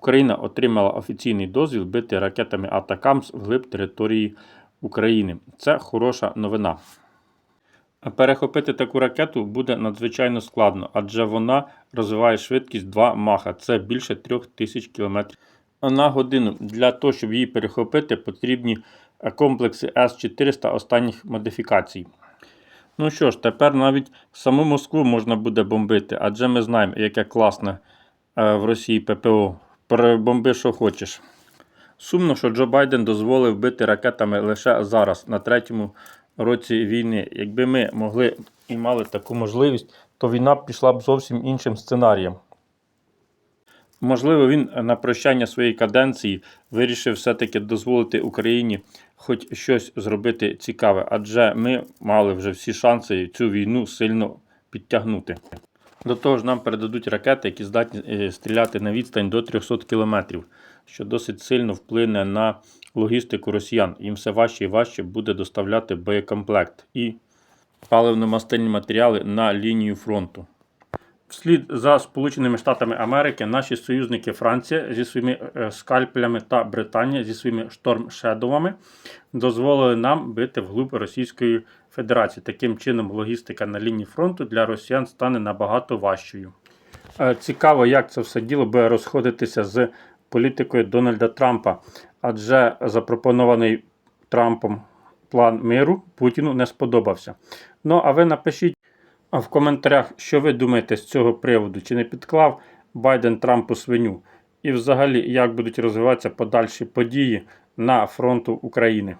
Україна отримала офіційний дозвіл бити ракетами Атакамс вглиб території України. Це хороша новина. Перехопити таку ракету буде надзвичайно складно, адже вона розвиває швидкість 2 маха, це більше 3000 км на годину. Для того, щоб її перехопити, потрібні е, комплекси С-400 останніх модифікацій. Ну що ж, тепер навіть саму Москву можна буде бомбити, адже ми знаємо, яке класне е, в Росії ППО. Перебомби, що хочеш. Сумно, що Джо Байден дозволив бити ракетами лише зараз, на третьому році війни. Якби ми могли і мали таку можливість, то війна б пішла б зовсім іншим сценарієм. Можливо, він на прощання своєї каденції вирішив все-таки дозволити Україні хоч щось зробити цікаве, адже ми мали вже всі шанси цю війну сильно підтягнути. До того ж, нам передадуть ракети, які здатні е, стріляти на відстань до 300 км, що досить сильно вплине на логістику росіян. Їм все важче і важче буде доставляти боєкомплект і паливно-мастильні матеріали на лінію фронту. Вслід за Сполученими Штатами Америки наші союзники Франція зі своїми е, скальпелями та Британія зі своїми штормшедовами дозволили нам бити вглуб Російської Федерації. Таким чином, логістика на лінії фронту для росіян стане набагато важчою. Е, Цікаво, як це все діло буде розходитися з політикою Дональда Трампа, адже запропонований Трампом план миру Путіну не сподобався. Ну а ви напишіть. А в коментарях, що ви думаєте з цього приводу? Чи не підклав Байден Трампу свиню? І взагалі, як будуть розвиватися подальші події на фронту України?